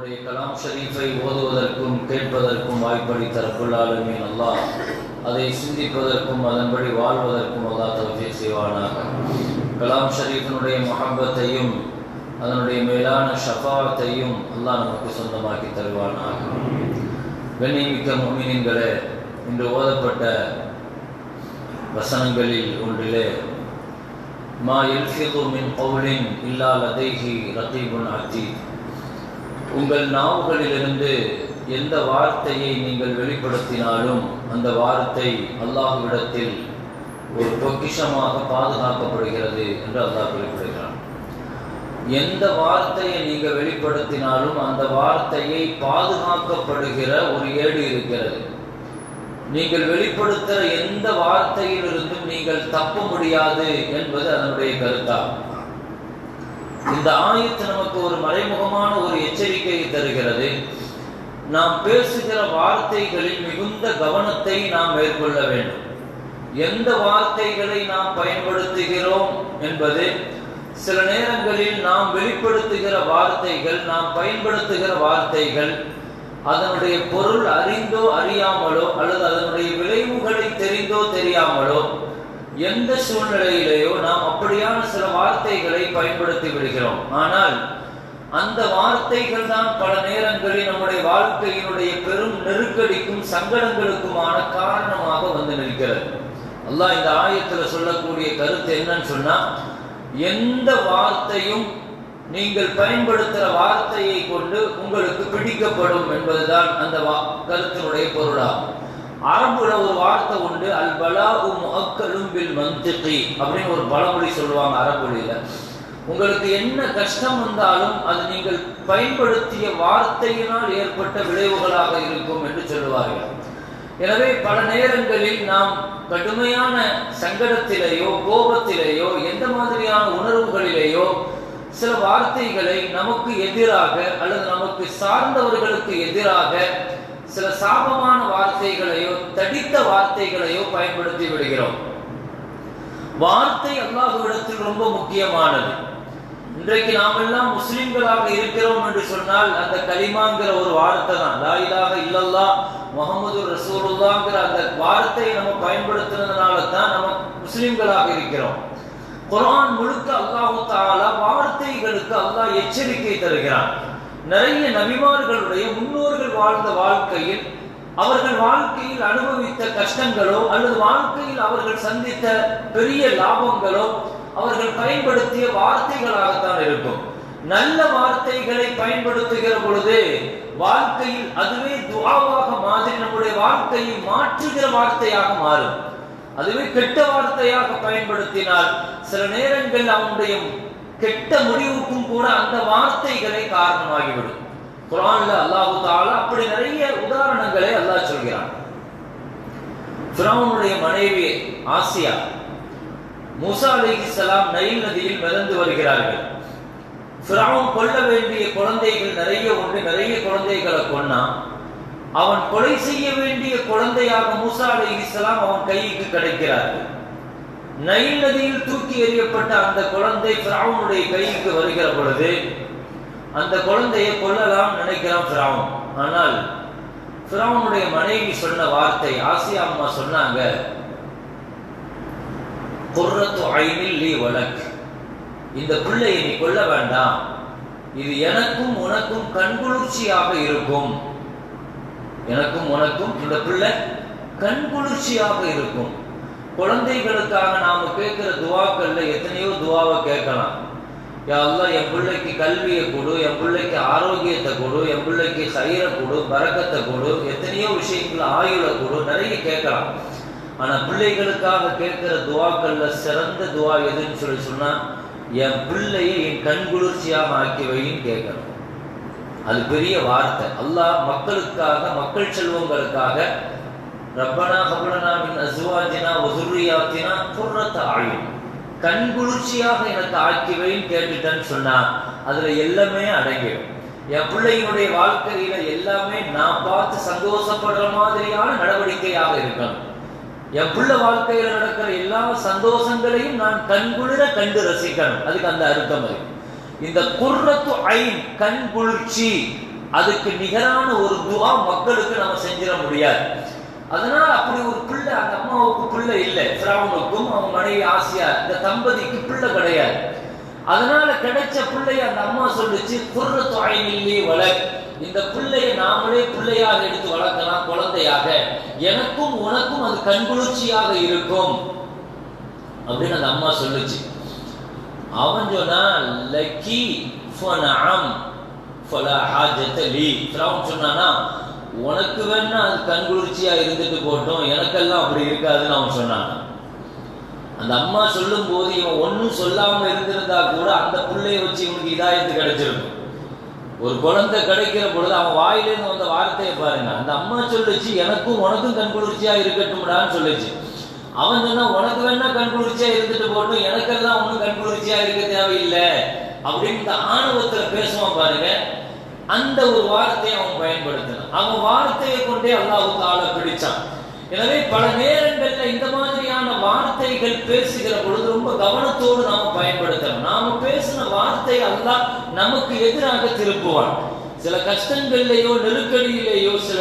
அவனுடைய கலாம் ஷரீஃபை ஓதுவதற்கும் கேட்பதற்கும் வாய்ப்படி ரப்புல் ஆலமீன் அல்லாஹ். அதை சிந்திப்பதற்கும் அதன்படி வாழ்வதற்கும் அல்லாஹ் தௌஃபீக் செய்வானாக. கலாம் ஷரீஃபினுடைய முஹப்பத்தையும் அதனுடைய மேலான ஷஃபாத்தையும் அல்லாஹ் நமக்கு சொந்தமாக்கி தருவானாக. கண்ணியமிக்க முமினின்களே இன்று ஓதப்பட்ட வசனங்களில் ஒன்றிலே மா எல்ஃபிது மின் கவுலின் இல்லா லதைஹி ரத்தீபுன் அத்தீத் உங்கள் நாவுகளிலிருந்து எந்த வார்த்தையை நீங்கள் வெளிப்படுத்தினாலும் அந்த வார்த்தை அல்லாஹுவிடத்தில் ஒரு பொக்கிஷமாக பாதுகாக்கப்படுகிறது என்று அல்லாஹ் குறிப்பிடுகிறான். எந்த வார்த்தையை நீங்கள் வெளிப்படுத்தினாலும் அந்த வார்த்தையை பாதுகாக்கப்படுகிற ஒரு ஏடு இருக்கிறது. நீங்கள் வெளிப்படுத்துகிற எந்த வார்த்தையிலிருந்தும் நீங்கள் தப்ப முடியாது என்பது அதனுடைய கருத்தாகும் இந்த ஆயத்து நமக்கு ஒரு மறைமுகமான ஒரு எச்சரிக்கையை தருகிறது. நாம் பேசுகிற வார்த்தைகளில் மிகுந்த கவனத்தை நாம் மேற்கொள்ள வேண்டும். எந்த வார்த்தைகளை நாம் பயன்படுத்துகிறோம் என்பது சில நேரங்களில் நாம் வெளிப்படுத்துகிற வார்த்தைகள் நாம் பயன்படுத்துகிற வார்த்தைகள் அதனுடைய பொருள் அறிந்தோ அறியாமலோ அல்லது அதனுடைய விளைவுகளை தெரிந்தோ தெரியாமலோ எந்த சூழ்நிலையிலேயோ நாம் அப்படியான சில வார்த்தைகளை பயன்படுத்தி விடுகிறோம். ஆனால் அந்த வார்த்தைகள் தான் பல நேரங்களில் நம்முடைய வாழ்க்கையினுடைய பெரும் நெருக்கடிக்கும் சங்கடங்களுக்குமான காரணமாக வந்து நிற்கிறது. அல்லாஹ் இந்த ஆயத்துல சொல்லக்கூடிய கருத்து என்னன்னு சொன்னா எந்த வார்த்தையும் நீங்கள் பயன்படுத்துகிற வார்த்தையை கொண்டு உங்களுக்கு பிடிக்கப்படும் என்பதுதான் அந்த கருத்தினுடைய பொருளாகும். அரபுல ஒரு வார்த்தை உண்டு அல் பலாஉ முஅக்கலும் பில் மந்திகி அப்படின்னு ஒரு பழமொழி சொல்லுவாங்க அரபுலியில உங்களுக்கு என்ன கஷ்டம் வந்தாலும் அது நீங்கள் பயன்படுத்திய வார்த்தையினால் ஏற்பட்ட விளைவுகளாக இருக்கும் என்று சொல்லுவார்கள். எனவே பல நேரங்களில் நாம் கடுமையான சங்கடத்திலேயோ கோபத்திலேயோ எந்த மாதிரியான உணர்வுகளிலேயோ சில வார்த்தைகளை நமக்கு எதிராக அல்லது நமக்கு சார்ந்தவர்களுக்கு எதிராக சில சாபமான வார்த்தைகளையோ தடித்த வார்த்தைகளையோ பயன்படுத்தி விடுகிறோம். வார்த்தை அல்லாஹுவிடத்தில் ரொம்ப முக்கியமானது. இன்றைக்கு நாம் எல்லாம் முஸ்லிம்களாக இருக்கிறோம் என்று சொன்னால் அந்த கலிமாங்கிற ஒரு வார்த்தை தான். லாயிலாக இல்லல்லா முகமது ரசூலுல்லாங்கிற அந்த வார்த்தையை நம்ம பயன்படுத்துறதுனால தான் நம்ம முஸ்லிம்களாக இருக்கிறோம். குரான் முழுக்க அல்லாஹு தாலா வார்த்தைகளுக்கு அல்லாஹ் எச்சரிக்கை தருகிறான். நிறைய நபிமார்களுடைய முன்னோர்கள் வாழ்ந்த வாழ்க்கையில் அவர்கள் வாழ்க்கையில் அனுபவித்த கஷ்டங்களோ அல்லது வாழ்க்கையில் அவர்கள் சந்தித்த பெரிய லாபங்களோ அவர்கள் பயன்படுத்திய வார்த்தைகளாகத்தான் இருக்கும். நல்ல வார்த்தைகளை பயன்படுத்துகிற பொழுது வாழ்க்கையில் அதுவே துவாவாக மாதிரி நம்முடைய வாழ்க்கையை மாற்றுகிற வார்த்தையாக மாறும். அதுவே கெட்ட வார்த்தையாக பயன்படுத்தினால் சில நேரங்கள் அவனுடைய கெட்ட முடிவுக்கும் கூட அந்த வார்த்தைகளே காரணமாகிவிடும். குரான்ல அல்லாஹு தாலா அப்படி நிறைய உதாரணங்களை அல்லாஹ் சொல்கிறான். ஃபிரௌனுடைய மனைவி ஆசியா முசா அலி சலாம் நயில் நதியில் மிதந்து வருகிறார்கள். ஃபிரௌன் கொல்ல வேண்டிய குழந்தைகள் நிறைய உண்டு நிறைய குழந்தைகளை கொன்னான் அவன் கொலை செய்ய வேண்டிய குழந்தையாக மூசா இஸ்லாம் அவன் கைக்கு கிடைக்கிறார்கள். நைல் நதியில் தூக்கி எறியப்பட்ட அந்த குழந்தை பிராவனுடைய கைக்கு வருகிற பொழுது அந்த குழந்தையை கொல்லலாம் நினைக்கிறான் பிராவன் ஆனால் பிராவனுடைய மனைவி சொன்ன வார்த்தை ஆசியா அம்மா சொன்னாங்க குர்ரத்து ஐனில் லீ வழக்கு இந்த பிள்ளையை நீ கொல்ல வேண்டாம். இது எனக்கும் உனக்கும் கண்குளிர்ச்சியாக இருக்கும். எனக்கும் உனக்கும் இந்த பிள்ளை கண்குளிர்ச்சியாக இருக்கும். குழந்தைகளுக்காக நாம கேட்கிற துவாக்கள்ல எத்தனையோ துவாவை கேட்கலாம். எல்லாம் என் பிள்ளைக்கு கல்வியை கொடு என் பிள்ளைக்கு ஆரோக்கியத்தை கொடு என் பிள்ளைக்கு சைரை கொடு பறக்கத்தை கொடு எத்தனையோ விஷயங்கள் ஆயுளை கொடு நிறைய கேட்கலாம். ஆனா பிள்ளைகளுக்காக கேட்கிற துவாக்கள்ல சிறந்த துவா எதுன்னு சொல்லி சொன்னா என் பிள்ளையை என் கண்குளிர்ச்சியாக ஆக்கி வைன்னு கேட்கணும். அது பெரிய வார்த்தை. அல்லாஹ் மக்களுக்காக மக்கள் செல்வங்களுக்காக ரப்பனா ஹபுலனா மின் அசுவாஜினா ஒசுரியாத்தினா குர்ரத்த ஆயுள் கண் குளிர்ச்சியாக எனக்கு ஆக்கி வைன்னு கேட்டுட்டேன்னு சொன்னா அதுல எல்லாமே அடங்கிடும். என் பிள்ளையினுடைய வாழ்க்கையில எல்லாமே நான் பார்த்து சந்தோஷப்படுற மாதிரியான நடவடிக்கையாக இருக்கணும். என் பிள்ளை வாழ்க்கையில நடக்கிற எல்லா சந்தோஷங்களையும் நான் கண்குளிர கண்டு ரசிக்கணும். அதுக்கு அந்த அர்த்தம் அது. இந்த குர்ரத்து ஐன் கண் குளிர்ச்சி அதுக்கு நிகரான ஒரு துவா மக்களுக்கு நம்ம செஞ்சிட முடியாது. அதனால அப்படி ஒரு பிள்ளை அந்த அம்மாவுக்கு பிள்ளை இல்லை. பிராவனுக்கும் அவங்க மனைவி ஆசியா இந்த தம்பதிக்கு பிள்ளை கிடையாது. அதனால கிடைச்ச பிள்ளைய அந்த அம்மா சொல்லுச்சு குர்ற தாயினிலே வளர் இந்த பிள்ளையை நாமளே பிள்ளையாக எடுத்து வளர்க்கலாம் குழந்தையாக. எனக்கும் உனக்கும் அது கண்குளிர்ச்சியாக இருக்கும். அப்படின்னு அந்த அம்மா சொல்லுச்சு. அவன் சொன்னா லக்கி ஃபனாம் ஃபலா ஹாஜத லீ ஃபிரௌன் சொன்னானா உனக்கு வேணா அது கண்குளிர்ச்சியா இருந்துட்டு போட்டோம். எனக்கெல்லாம் அப்படி இருக்காதுன்னு அவன் சொன்னான். அந்த அம்மா சொல்லும் போது இவன் ஒன்றும் சொல்லாம இருந்திருந்தா கூட அந்த பிள்ளைய வச்சு இவனுக்கு இதாயத்து கிடைச்சிருக்கும். ஒரு குழந்தை கிடைக்கிற பொழுது அவன் வாயிலிருந்து வந்த வார்த்தையை பாருங்க. அந்த அம்மா சொல்லுச்சு எனக்கும் உனக்கும் கண்குளிர்ச்சியா இருக்கட்டும்டான்னு சொல்லுச்சு. அவன் சொன்னா உனக்கு வேணா கண்குளிர்ச்சியா இருந்துட்டு போட்டும். எனக்கெல்லாம் ஒன்றும் கண்குளிர்ச்சியா இருக்க தேவையில்லை. அப்படின்னு இந்த ஆணவத்துல பேசுவான் பாருங்க. அந்த ஒரு வார்த்தையை அவன் பயன்படுத்தினான். அவன் வார்த்தையை கொண்டே அல்லாஹு தால பிடிச்சான். எனவே பல நேரங்கள்ல இந்த மாதிரியான வார்த்தைகள் பேசுகிற பொழுது ரொம்ப கவனத்தோடு நாம பயன்படுத்தணும். நாம பேசின வார்த்தை அல்லாஹ் நமக்கு எதிராக திருப்புவான். சில கஷ்டங்கள்லையோ நெருக்கடியிலேயோ சில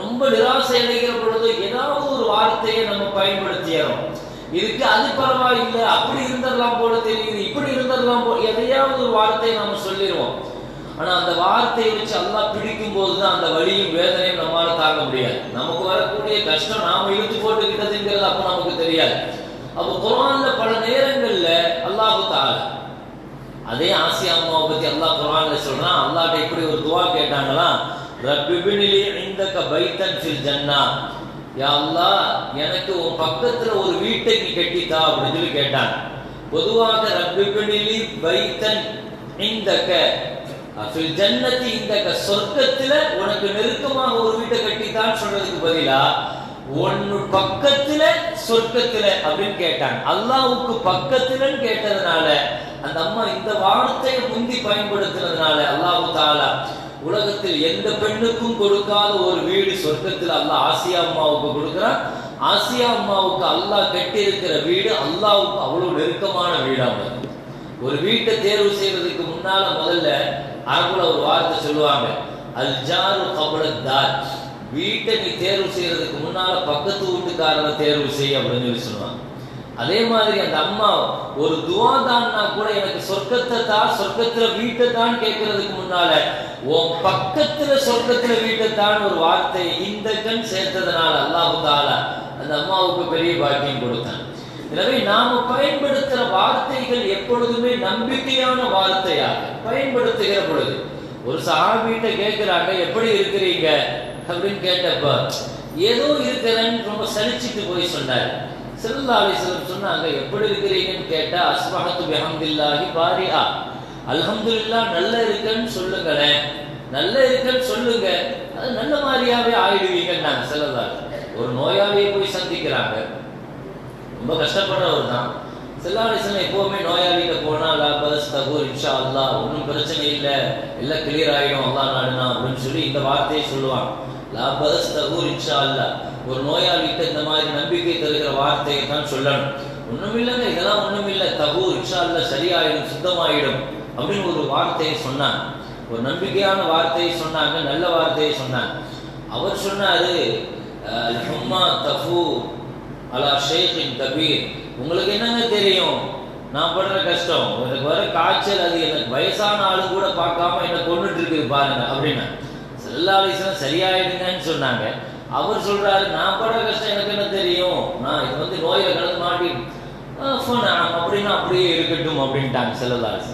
ரொம்ப நிராசை அடைகிற பொழுது ஏதாவது ஒரு வார்த்தையை நம்ம பயன்படுத்தியறோம். இதுக்கு அது பரவாயில்லை அப்படி இருந்துடலாம் போல தெரியுது இப்படி இருந்துடலாம் போல எதையாவது ஒரு வார்த்தையை நம்ம சொல்லிடுவோம். ஆனா அந்த வார்த்தையை வச்சு அல்லாஹ் பிடிக்கும் போதுதான் அந்த வழியும் வேதனையும் நம்மளால தாங்க முடியாது. நமக்கு வரக்கூடிய கஷ்டம் நாம இழுத்து போட்டுக்கிட்டதுங்கிறது அப்ப நமக்கு தெரியாது. அப்போ குரான்ல பல நேரங்கள்ல அல்லாஹு தால அதே ஆசியா அம்மாவை பத்தி அல்லாஹ் குரான்ல சொல்றான். அல்லாட்ட இப்படி ஒரு துவா கேட்டாங்களா ரப்பிபினிலி இந்தக்க பைத்தன் ஃபில் ஜன்னா. யா அல்லாஹ் எனக்கு உன் பக்கத்துல ஒரு வீட்டை நீ கட்டித்தா அப்படின்னு சொல்லி கேட்டாங்க பொதுவாக ரப்பிபினிலி பைத்தன் இந்தக்க ஜன்னத்தி ஜன்னதி சொர்க்கத்துல உனக்கு நெருக்கமாக ஒரு வீட்டை கட்டித்தான் சொல்றதுக்கு பதிலா ஒன்னு பக்கத்துல சொர்க்கத்துல அப்படின்னு கேட்டாங்க. அல்லாவுக்கு பக்கத்துலன்னு கேட்டதுனால அந்த அம்மா இந்த வார்த்தையை முந்தி பயன்படுத்தினதுனால அல்லாஹு தாலா உலகத்தில் எந்த பெண்ணுக்கும் கொடுக்காத ஒரு வீடு சொர்க்கத்தில் அல்லாஹ் ஆசியா அம்மாவுக்கு கொடுக்குறான். ஆசியா அம்மாவுக்கு அல்லாஹ் கட்டி இருக்கிற வீடு அல்லாவுக்கு அவ்வளவு நெருக்கமான வீடாக ஒரு வீட்டை தேர்வு செய்யறதுக்கு முன்னால முதல்ல அரபுல ஒரு வார்த்தை சொல்லுவாங்க. அல் ஜாரு தாஜ் வீட்டை நீ தேர்வு செய்யறதுக்கு முன்னால பக்கத்து வீட்டுக்காரரை தேர்வு செய் அப்படின்னு சொல்லி சொல்லுவாங்க. அதே மாதிரி அந்த அம்மா ஒரு துவா தான்னா கூட எனக்கு சொர்க்கத்தை தான் சொர்க்கத்துல வீட்டை தான் கேட்கறதுக்கு முன்னால உன் பக்கத்துல சொர்க்கத்துல வீட்டை தான் ஒரு வார்த்தை இந்த கண் சேர்த்ததுனால அல்லாஹு தாலா அந்த அம்மாவுக்கு பெரிய பாக்கியம் கொடுத்தான். எனவே நாம பயன்படுத்துகிற வார்த்தைகள் எப்பொழுதுமே நம்பிக்கையான வார்த்தையாக பயன்படுத்துகிற பொழுது ஒரு சஹாபிட்ட கேட்கிறாங்க எப்படி இருக்கிறீங்க? அப்படின்னு கேட்டப்ப ஏதோ இருக்கிறேன்னு ரொம்ப சலிச்சுட்டு போய் சொன்னார். செல்லா அலிஸ்லம் சொன்னாங்க எப்படி இருக்கிறீங்கன்னு கேட்டா அஸ்மஹத்து பெஹம்தில்லாஹி பாரியா அல்ஹம்துல்லா நல்ல இருக்கேன்னு சொல்லுங்களேன். நல்ல இருக்கேன்னு சொல்லுங்க. அது நல்ல மாதிரியாவே ஆயிடுவீங்கன்னாங்க சிலதாக ஒரு நோயாளியை போய் சந்திக்கிறாங்க. ரொம்ப கஷ்டப்படுறவர் தான் செல்லாலிசன் எப்போவுமே நோயாளிகிட்ட போனால் பஸ் தகூர் இன்ஷா அல்லா ஒன்றும் பிரச்சனை இல்லை. எல்லாம் கிளியர் ஆகிடும் அல்லா நாடுனா அப்படின்னு சொல்லி இந்த வார்த்தையை சொல்லுவாங்க. லா பஸ் தகூர் இன்ஷா அல்லா ஒரு நோயாளிகிட்ட இந்த மாதிரி நம்பிக்கை தருகிற வார்த்தையை தான் சொல்லணும். ஒன்றும் இல்லைங்க இதெல்லாம் ஒன்றும் இல்லை. தகூர் இன்ஷா அல்லா சரியாயிடும் சுத்தமாயிடும் அப்படின்னு ஒரு வார்த்தையை சொன்னாங்க. ஒரு நம்பிக்கையான வார்த்தையை சொன்னாங்க நல்ல வார்த்தையை சொன்னாங்க. அவர் சொன்னாரு ஹும்மா தஃபு அலா ஷேഖின் கபீர் உங்களுக்கு என்னங்க தெரியும்? நான் படுற கஷ்டம். எனக்கு வர காய்ச்சல் அது எனக்கு வயசான ஆளு கூட பார்க்காம என்ன கொண்டுட்டு இருக்குது பாருங்க அப்படின்னா. செல்லாலிசனம் சரியாயிடுங்கன்னு சொன்னாங்க. அவர் சொல்றாரு நான் படுற கஷ்டம் எனக்கு என்ன தெரியும்? நான் இது வந்து நோயில கலந்து மாட்டி அப்படின்னா அப்படியே இருக்கட்டும் அப்படின்ட்டாங்க செல்லதாசி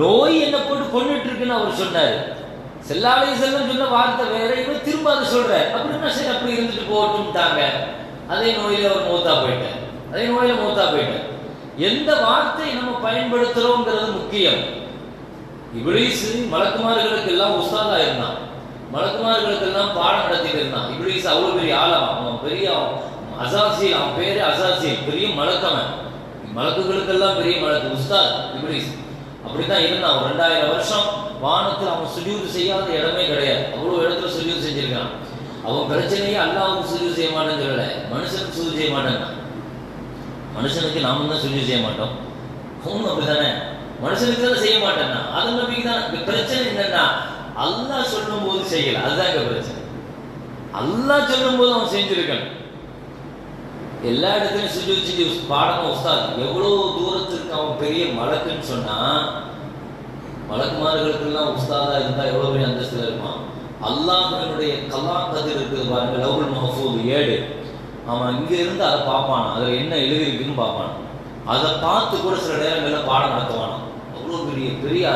நோய் என்ன போட்டு கொண்டுட்டு இருக்குன்னு அவர் சொன்னாரு. செல்லாலை செல்லம் சொன்ன வார்த்தை வேற இவர் திரும்ப அதை சொல்றாரு. அப்படின்னா சரி அப்படி இருந்துட்டு போகட்டும்ட்டாங்க. அதே நோயில அவர் மூத்தா போயிட்டார். அதே நோயில மூத்தா போயிட்டார். எந்த வார்த்தை நம்ம பயன்படுத்துறோங்கிறது முக்கியம். இபிலீஸ் மலக்குமார்களுக்கு எல்லாம் உஸ்தாதா இருந்தான் மலக்குமார்களுக்கு எல்லாம் பாடம் நடத்திட்டு இருந்தான் இபிலீஸ் அவ்வளவு பெரிய ஆளம் அவன் பெரிய அசாசில் அவன் பேரு அசாசில் பெரிய மலக்கவன். மலக்குகளுக்கெல்லாம் பெரிய மலக்கு. உஸ்தாத் இபிலிஸ் அப்படித்தான் இருந்தான். ஒரு ரெண்டாயிரம் வருஷம் வானத்தில் அவன் சுஜூது செய்யாத இடமே கிடையாது. அவ்வளவு இடத்துல சுஜூது செஞ்சிருக்கான். அவன் பிரச்சனையே அல்லாவுக்கு சுஜூது செய்ய மாட்டேன்னு சொல்லலை. மனுஷனுக்கு சுஜூது செய்ய மாட்டேன்னா மனுஷனுக்கு நாம தான் சுஜூது செய்ய மாட்டோம். அவனும் அப்படிதானே மனுஷனுக்கு தான் செய்ய மாட்டேன்னா? அது நம்பிக்கை தான் பிரச்சனை என்னன்னா அல்லா சொல்லும் போது செய்யல. அதுதான் இங்க பிரச்சனை. சொல்லும் போது அவன் செஞ்சிருக்கணும். எல்லா இடத்துலையும் சுஜி செஞ்சு பாடம் உஸ்தாத் எவ்வளவு தூரத்துக்கு அவன் பெரிய மலக்குன்னு சொன்னா மலக்குமார்களுக்கெல்லாம் உஸ்தாதா இருந்தா எவ்வளவு பெரிய அந்தஸ்தில் இருப்பான்? அல்லாஹனுடைய கலா கதிர் இருக்குது பாருங்க லவுல் மஹஃபூத் ஏடு அவன் இங்க இருந்து அதை பார்ப்பான்? அதுல என்ன எழுதியிருக்குன்னு பார்ப்பான்? அதை பார்த்து கூட சில நேரங்களில் பாடம் நடத்துவான் அவ்வளோ பெரிய பெரிய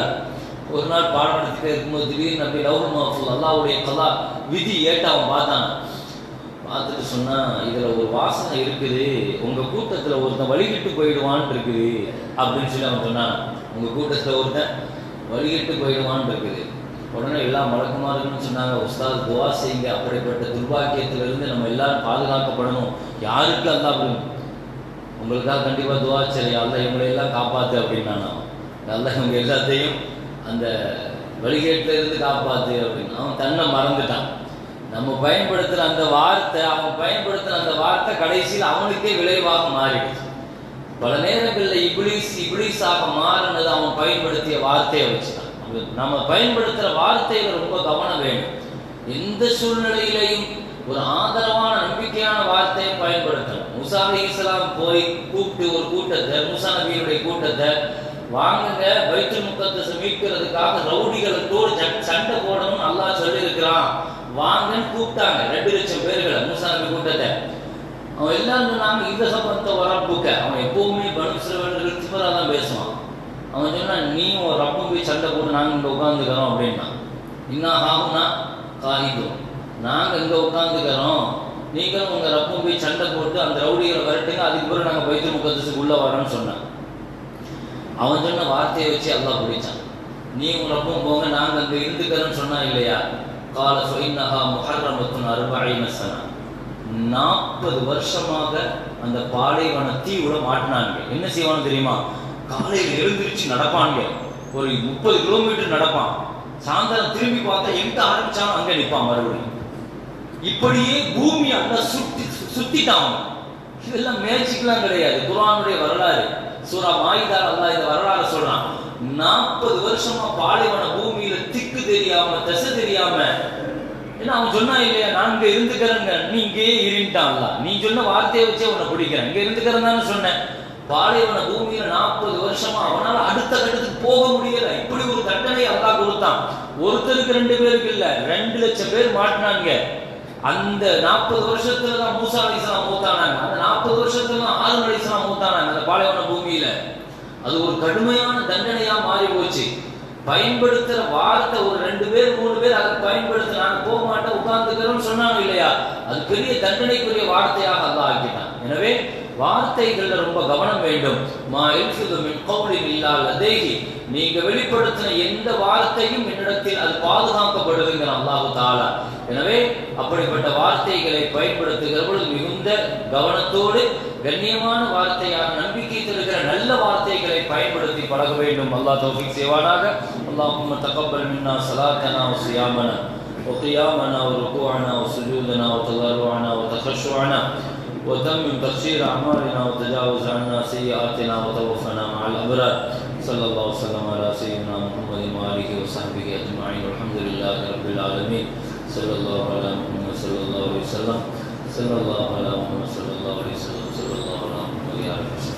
ஒரு நாள் பாடம் நடத்திட்டே இருக்கும்போது திடீர்னு அப்படி லவுல் மஹஃபூத் அல்லாவுடைய கலா விதி ஏட்டு அவன் பார்த்தான். பார்த்துட்டு சொன்னான் இதில் ஒரு வாசனை இருக்குது. உங்கள் கூட்டத்தில் ஒருத்தன் வழிகிட்டு போயிடுவான் இருக்குது. அப்படின்னு சொல்லி அவன் சொன்னான். உங்கள் கூட்டத்தில் ஒருத்தன் வழிகிட்டு போயிடுவான் இருக்குது. உடனே எல்லாம் மலக்குமாருன்னு சொன்னாங்க உஸ்தாத் துவா செய்யுங்க. அப்படிப்பட்ட துர்பாக்கியத்திலிருந்து நம்ம எல்லாரும் பாதுகாக்கப்படணும். யாருக்கு அல்லா அப்படின்னு உங்களுக்காக கண்டிப்பாக துவா சரி அல்ல இவங்களை எல்லாம் காப்பாத்து அப்படின்னா நல்லா இவங்க எல்லாத்தையும் அந்த வழிகேட்டுல இருந்து காப்பாத்து அப்படின்னு. அவன் தன்னை மறந்துட்டான். நம்ம பயன்படுத்துகிற அந்த வார்த்தை அவன் பயன்படுத்துகிற அந்த வார்த்தை கடைசியில் அவனுக்கே விளைவாக மாறிடுச்சு. பல நேரங்களில் இப்ளீஸ் இப்ளீஸாக மாறினது அவன் பயன்படுத்திய வார்த்தையை வச்சுட்டான் நம்ம பயன்படுத்துகிற வார்த்தையில ரொம்ப கவனம் வேணும். எந்த சூழ்நிலையிலையும் ஒரு ஆதரவான நம்பிக்கையான வார்த்தையை பயன்படுத்தணும். முசா அலி இஸ்லாம் போய் கூப்பிட்டு ஒரு கூட்டத்தை முசா நபியுடைய கூட்டத்தை வாங்குங்க வயிற்று முக்கத்தை மீட்கிறதுக்காக ரவுடிகளத்தோடு சண்டை போடணும்னு அல்லாஹ் சொல்லியிருக்கிறான். வாங்கன்னு கூப்பிட்டாங்க ரெண்டு லட்சம் பேர்களை மூசா நபி கூட்டத்தை. அவன் எல்லாம் சொன்னாங்க இந்த சம்பந்த வரப்புக்க அவன் எப்பவுமே பனுசிரவர்கள் திமரா தான் பேசுவான். அவன் சொன்னான் நீயும் ஒரு ரப்பு போய் சண்டை போட்டு நாங்கள் இங்கே உட்காந்துக்கிறோம் அப்படின்னா. என்ன ஆகும்னா காகிதம் நாங்கள் இங்கே உட்காந்துக்கிறோம் நீங்களும் உங்கள் ரப்பும் போய் சண்டை போட்டு அந்த ரவுடிகளை வரட்டுங்க. அதுக்கு பிறகு நாங்கள் பைத்திய முக்கத்துக்கு உள்ளே வரோம்னு சொன்னான் அவன் சொன்ன வார்த்தையை வச்சு எல்லாம் பிடிச்சான் நீ உன் ரப்பும் போங்க. நாங்கள் அங்கே இருந்துக்கிறோன்னு சொன்னா இல்லையா? கால ஃபைனஹா முஹர்ரமத்துன் அர்பஈன சனா. நாற்பது வருஷமாக அந்த பாலைவன தீவுல மாட்டினாங்க. என்ன செய்வான்னு தெரியுமா? காலையில் எழுந்திருச்சு நடப்பாங்க. ஒரு முப்பது கிலோமீட்டர் நடப்பான். சாயந்தரம் திரும்பி பார்த்தா எங்க ஆரம்பிச்சாலும் அங்க நிற்பான் மறுபடியும். இப்படியே பூமி அந்த சுத்தி சுத்திட்டான் அவன். இதெல்லாம் மேஜிக்லாம் கிடையாது. குரானுடைய வரலாறு. சூரா மாயிதார் அல்லா இந்த வரலாறு சொல்றான். நாற்பது வருஷமா பாலைவன பூமியில திக்கு தெரியாம தசை தெரியாம. ஏன்னா அவன் சொன்னா இல்லையா நான் இங்க இருந்துக்கிறேங்க. நீ இங்கேயே இருந்துட்டான்ல நீ சொன்ன வார்த்தையை வச்சே உன்னை பிடிக்கிறேன். இங்க இருந்துக்கிறேன் தானே சொன்னேன். பாலைவன பூமியில நாற்பது வருஷமா அவனால அடுத்த கட்டத்துக்கு போக முடியல. இப்படி ஒரு தண்டனை அல்லா கொடுத்தான். ஒருத்தருக்கு ரெண்டு பேருக்கு இல்ல ரெண்டு லட்சம் பேர் மாட்டினாங்க அந்த நாற்பது வருஷத்துல தான் மூசா அலிஸ்லாம் மூத்தானாங்க. அந்த நாற்பது வருஷத்துல தான் ஆறு அலிஸ்லாம் மூத்தானாங்க அந்த பாலைவன பூமியில. அது ஒரு கடுமையான தண்டனையா மாறி போச்சு பயன்படுத்துற வார்த்தை ஒரு ரெண்டு பேர் மூணு பேர் அதை பயன்படுத்த நான் போக மாட்டேன் உட்கார்ந்துக்கிறோம்னு சொன்னாங்க இல்லையா? அது பெரிய தண்டனைக்குரிய வார்த்தையாக அல்லாஹ் ஆக்கிட்டான். எனவே வார்த்தைகள்ல ரொம்ப கவனம் வேண்டும் மா எல்ஃபிது மின் கௌலின் இல்லா லதைஹி நீங்க வெளிப்படுத்தின எந்த வார்த்தையும் என்னிடத்தில் அது பாதுகாக்கப்படுதுங்கிற அல்லாஹு தாலா எனவே அப்படிப்பட்ட வார்த்தைகளை பயன்படுத்துகிற பொழுது மிகுந்த கவனத்தோடு கண்ணியமான வார்த்தையாக நம்பிக்கை தருகிற நல்ல வார்த்தைகளை பயன்படுத்தி பழக வேண்டும் அல்லாஹ் தௌஃபீக் செய்வானாக அல்லாஹும்ம தகப்பல் மின்னா ஸலாத்தனா வ ஸியாமனா وقيامنا وركوعنا وسجودنا وتضرعنا وتخشعنا وتمم تقصير أعمالنا وتجاوز عنا سيئاتنا وتوفنا مع الأبرار. صلى الله وسلم على سيدنا محمد وآله وصحبه أجمعين. والحمد لله رب العالمين. صلى الله على محمد صلى الله عليه وسلم. صلى الله على محمد صلى الله عليه وسلم. صلى الله على محمد يا رب